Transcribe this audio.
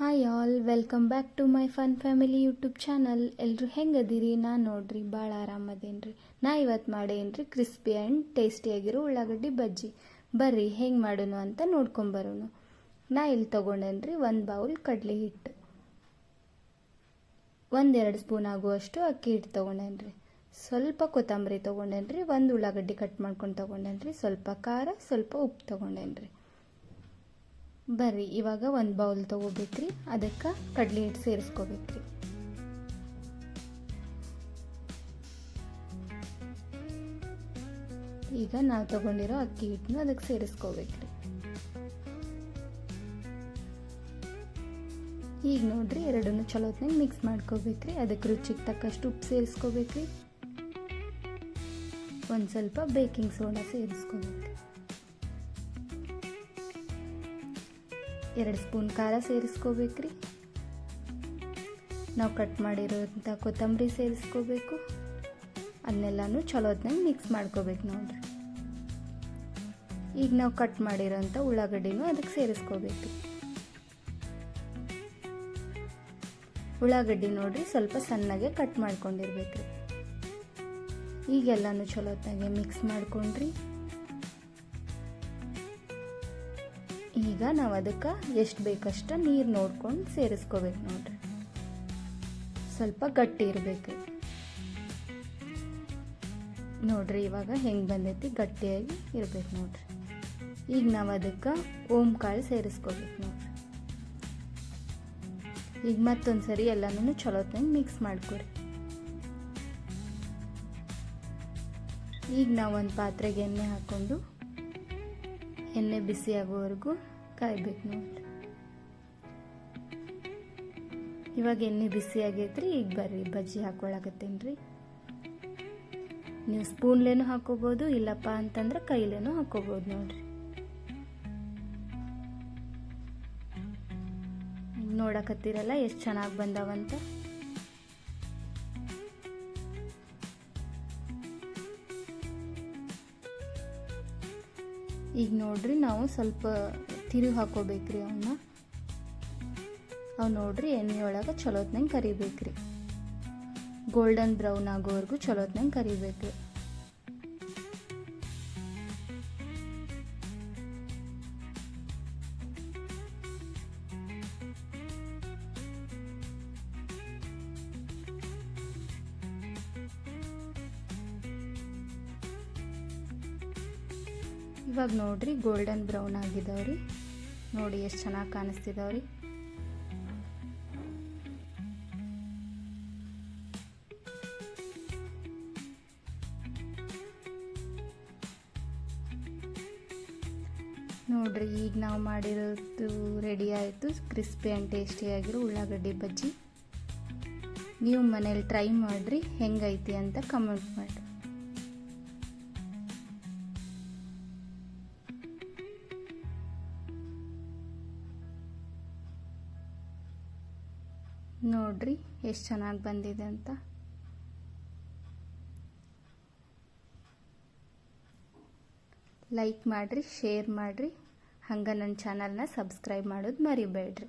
Hi all welcome back to my fun family YouTube channel ಎಲ್ಲರೂ ಹೆಂಗದಿರಿ? ನಾನು ನೋಡ್ರಿ ಭಾಳ ಆರಾಮದೇನ್ರಿ. ನಾ ಇವತ್ತು ಮಾಡೇನ್ರಿ ಕ್ರಿಸ್ಪಿ ಆ್ಯಂಡ್ ಟೇಸ್ಟಿಯಾಗಿರೋ ಉಳ್ಳಾಗಡ್ಡಿ ಬಜ್ಜಿ. ಬರ್ರಿ, ಹೆಂಗೆ ಮಾಡೋಣ ಅಂತ ನೋಡ್ಕೊಂಬರೋಣ ನಾ ಇಲ್ಲಿ ತೊಗೊಂಡೇನ್ರಿ, ಒಂದು ಬೌಲ್ ಕಡಲೆ ಹಿಟ್ಟು. ಒಂದೆರಡು ಸ್ಪೂನ್ ಆಗುವಷ್ಟು ಅಕ್ಕಿ ಹಿಟ್ಟು ತೊಗೊಂಡೇನ್ರಿ. ಸ್ವಲ್ಪ ಕೊತ್ತಂಬರಿ ತೊಗೊಂಡೇನ್ರಿ, ಒಂದು ಉಳ್ಳಾಗಡ್ಡಿ ಕಟ್ ಮಾಡ್ಕೊಂಡು ತೊಗೊಂಡೇನ್ರಿ. ಸ್ವಲ್ಪ ಖಾರ, ಸ್ವಲ್ಪ ಉಪ್ಪು ತೊಗೊಂಡೇನ್ರಿ. ಬರ್ರಿ, ಇವಾಗ ಒಂದು ಬೌಲ್ ತೊಗೋಬೇಕ್ರಿ, ಅದಕ್ಕೆ ಕಡಲೆ ಹಿಟ್ಟು ಸೇರಿಸ್ಕೋಬೇಕ್ರಿ. ಈಗ ನಾವು ತಗೊಂಡಿರೋ ಅಕ್ಕಿ ಹಿಟ್ಟನ್ನು ಅದಕ್ಕೆ ಸೇರಿಸ್ಕೋಬೇಕ್ರಿ. ಈಗ ನೋಡ್ರಿ, ಎರಡನ್ನೂ ಚಲೋ ಮಿಕ್ಸ್ ಮಾಡ್ಕೋಬೇಕ್ರಿ ಅದಕ್ಕೆ ರುಚಿಗೆ ತಕ್ಕಷ್ಟು ಉಪ್ಪು ಸೇರಿಸ್ಕೋಬೇಕ್ರಿ. ಒಂದು ಸ್ವಲ್ಪ ಬೇಕಿಂಗ್ ಸೋಡಾ ಸೇರಿಸ್ಕೋಬೇಕ್ರಿ. ಎರಡು ಸ್ಪೂನ್ ಖಾರ ಸೇರಿಸ್ಕೋಬೇಕ್ರಿ. ನಾವು ಕಟ್ ಮಾಡಿರೋಂಥ ಕೊತ್ತಂಬರಿ ಸೇರಿಸ್ಕೋಬೇಕು. ಅದನ್ನೆಲ್ಲನೂ ಚಲೋ ಹೊತ್ತಿನಂಗೆ ಮಿಕ್ಸ್ ಮಾಡ್ಕೋಬೇಕು ನೋಡ್ರಿ. ಈಗ ನಾವು ಕಟ್ ಮಾಡಿರೋಂಥ ಉಳ್ಳಾಗಡ್ಡಿನೂ ಅದಕ್ಕೆ ಸೇರಿಸ್ಕೋಬೇಕು. ಉಳ್ಳಾಗಡ್ಡಿ ನೋಡ್ರಿ ಸ್ವಲ್ಪ ಸಣ್ಣಗೆ ಕಟ್ ಮಾಡ್ಕೊಂಡಿರ್ಬೇಕ್ರಿ. ಈಗೆಲ್ಲನೂ ಚಲೋ ಹೊತ್ನಾಗೆ ಮಿಕ್ಸ್ ಮಾಡ್ಕೊಂಡ್ರಿ. ಈಗ ನಾವು ಅದಕ್ಕೆ ಎಷ್ಟು ಬೇಕಷ್ಟು ನೀರು ನೋಡ್ಕೊಂಡು ಸೇರಿಸ್ಕೋಬೇಕು ನೋಡ್ರಿ. ಸ್ವಲ್ಪ ಗಟ್ಟಿ ಇರಬೇಕು. ನೋಡ್ರಿ ಇವಾಗ ಹೆಂಗೆ ಬಂದೈತಿ? ಗಟ್ಟಿಯಾಗಿ ಇರ್ಬೇಕು ನೋಡ್ರಿ. ಈಗ ನಾವು ಅದಕ್ಕೆ ಓಮ್ ಕಾಳು ಸೇರಿಸ್ಕೋಬೇಕು ನೋಡ್ರಿ. ಈಗ ಮತ್ತೊಂದು ಸರಿ ಎಲ್ಲನೂ ಚಲೋತ್ನಂಗೆ ಮಿಕ್ಸ್ ಮಾಡ್ಕೊರಿ. ಈಗ ನಾವು ಒಂದು ಪಾತ್ರೆಗೆ ಎಣ್ಣೆ ಹಾಕ್ಕೊಂಡು ಎಣ್ಣೆ ಬಿಸಿ ಆಗೋವರೆಗೂ ಕಾಯಬೇಕು ನೋಡಿ. ಇವಾಗ ಎಣ್ಣೆ ಬಿಸಿ ಆಗೈತ್ರಿ ಈಗ ಬರ್ರಿ, ಬಜ್ಜಿ ಹಾಕೊಳಕತ್ತೇನ್ರಿ ನೀವು ಸ್ಪೂನ್ಲೇನು ಹಾಕೋಬಹುದು ಇಲ್ಲಪ್ಪ ಅಂತಂದ್ರೆ ಕೈಲೇನು ಹಾಕೋಬಹುದು ನೋಡ್ರಿ. ನೋಡಕತ್ತೀರಲ್ಲ, ಎಷ್ಟು ಚೆನ್ನಾಗಿ ಬಂದಾವಂತ. ಈಗ ನೋಡ್ರಿ ನಾವು ಸ್ವಲ್ಪ ತಿರುಗಿ ಹಾಕೋಬೇಕ್ರಿ ಅವನ್ನ ಅವು ನೋಡ್ರಿ ಎಣ್ಣೆ ಒಳಗೆ ಚಲೋತ್ನಂಗೆ ಕರಿಬೇಕ್ರಿ. ಗೋಲ್ಡನ್ ಬ್ರೌನ್ ಆಗೋವರೆಗೂ ಚಲೋತ್ನಂಗೆ ಕರಿಬೇಕ್ರಿ. ಇವಾಗ ನೋಡ್ರಿ ಗೋಲ್ಡನ್ ಬ್ರೌನ್ ಆಗಿದಾವ್ರಿ. ನೋಡಿ ಎಷ್ಟು ಚೆನ್ನಾಗಿ ಕಾಣಿಸ್ತಿದಾವ್ರಿ. ನೋಡ್ರಿ ಈಗ ನಾವು ಮಾಡಿರೋದು ರೆಡಿ ಆಯಿತು. ಕ್ರಿಸ್ಪಿ ಆ್ಯಂಡ್ ಟೇಸ್ಟಿಯಾಗಿರೋ ಉಳ್ಳಾಗಡ್ಡೆ ಬಜ್ಜಿ. ನೀವು ಮನೇಲಿ ಟ್ರೈ ಮಾಡಿರಿ, ಹೆಂಗೈತಿ ಅಂತ ಕಮೆಂಟ್ ಮಾಡಿ ನೋಡ್ರಿ, ಎಷ್ಟು ಚೆನ್ನಾಗಿ ಬಂದಿದೆ ಅಂತ. ಲೈಕ್ ಮಾಡಿರಿ ಶೇರ್ ಮಾಡಿರಿ. ಹಂಗೆ ನನ್ನ ಚಾನಲ್ನ ಸಬ್ಸ್ಕ್ರೈಬ್ ಮಾಡೋದು ಮರಿಬೇಡ್ರಿ.